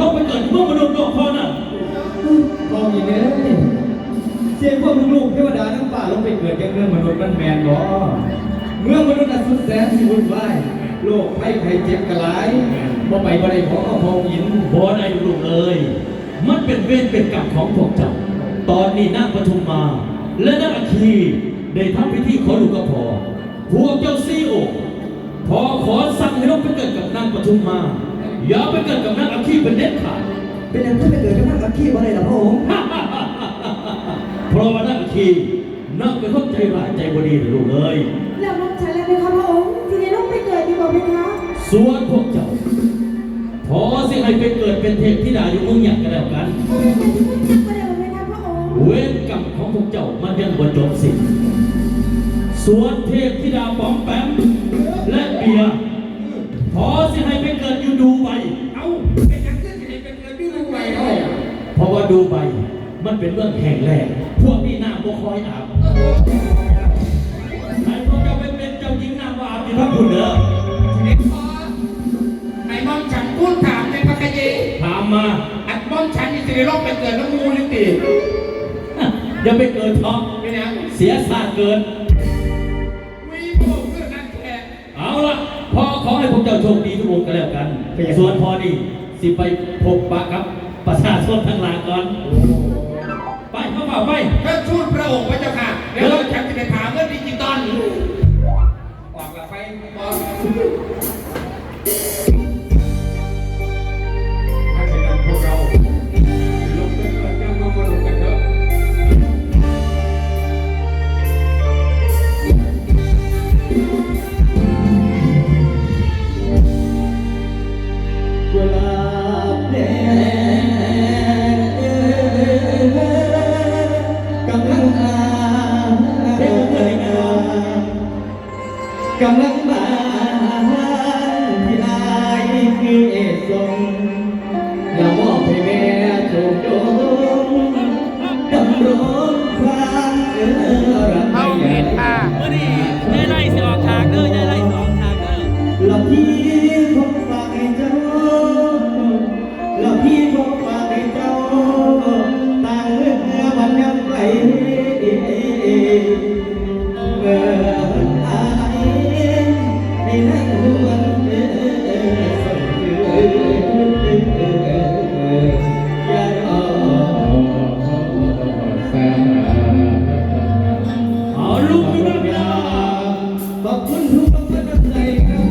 ลงไปเกิดเมื่อมนุษย์โลกพอน่ะตองอีกเลยเสียพวกลูกๆเทวดาทั้งป่าลงไปเกิดยังเมืองมนุษย์มันแมนบ่เมืองมนุษย์น่ะสุดแสนสิวุ่นวายโลกไม่ใครเจ็บกระไรบ่ไปบ่ได้ขอเอาพองอินบ่ได้ลูกเอ้ยมันเป็นเวรเป็นกรรมของพวกเจ้า ตอนนี้นางปทุมมา และนางอัคคีได้ทำพิธีขอลูกกระพอพวกเจ้าซีโอพอขอสั่งให้ลงไปเกิดกับนางปทุมมา อย่าไปเกิดกับนางอัคคีเป็นเด็ดขาดเป็นอย่างที่ไปเกิดกับนักอักขี้บ่ได้หรอพระองค์เพราะว่านักขี่นักเป็นคนใจร้ายใจบดีนะลูกเอ้ยแล้วน้องฉันแล้วไหมคะพระองค์ทีนี้น้องไปเกิดดีกว่าไหมคะส่วนพวกเจ้าพอสิให้ไปเกิดเป็นเทพธิดาอยู่เมืองหยักกันแล้วกันไม่ได้เป็นผู้จักไปเลยไหมคะพระองค์เวรกรรมของพวกเจ้ามันยังบ่จบสิ้นส่วนเทพธิดาป๋อมแปมและเบียร์พอสิให้ ดูไบมันเป็นเมืองแห่งแรกพวกนี้น้ำบ่คอยอาบให้พวกเจ้าไปเป็นเจ้าหญิงน้ำบ่อาบอยู่ทั้งคุณเด้อเด็กพอไอ้มอมฉันพูดถามในพระคเยถามมาอัดมอมฉันนี่สิได้รอบไปเกิดน้ำมูลิติอย่าไปเกินท้องเป็นยังเสียสาเกินวีโบเพื่อนักแข่งเอาล่ะพ่อขอให้พวกเจ้าโชคดีทุกคนกันแล้วกันส่วนพอนี่สิไปพบปะกับ ประชาชนทั้งหลายก่อน ไปเข้าเปล่าไปเพื่อทูตพระองค์พระเจ้าค่ะ เดี๋ยวเราฉันจะไปถามเรื่องดิจิตอลออกละไป ทุกคนจะใจกัน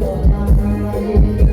ใจ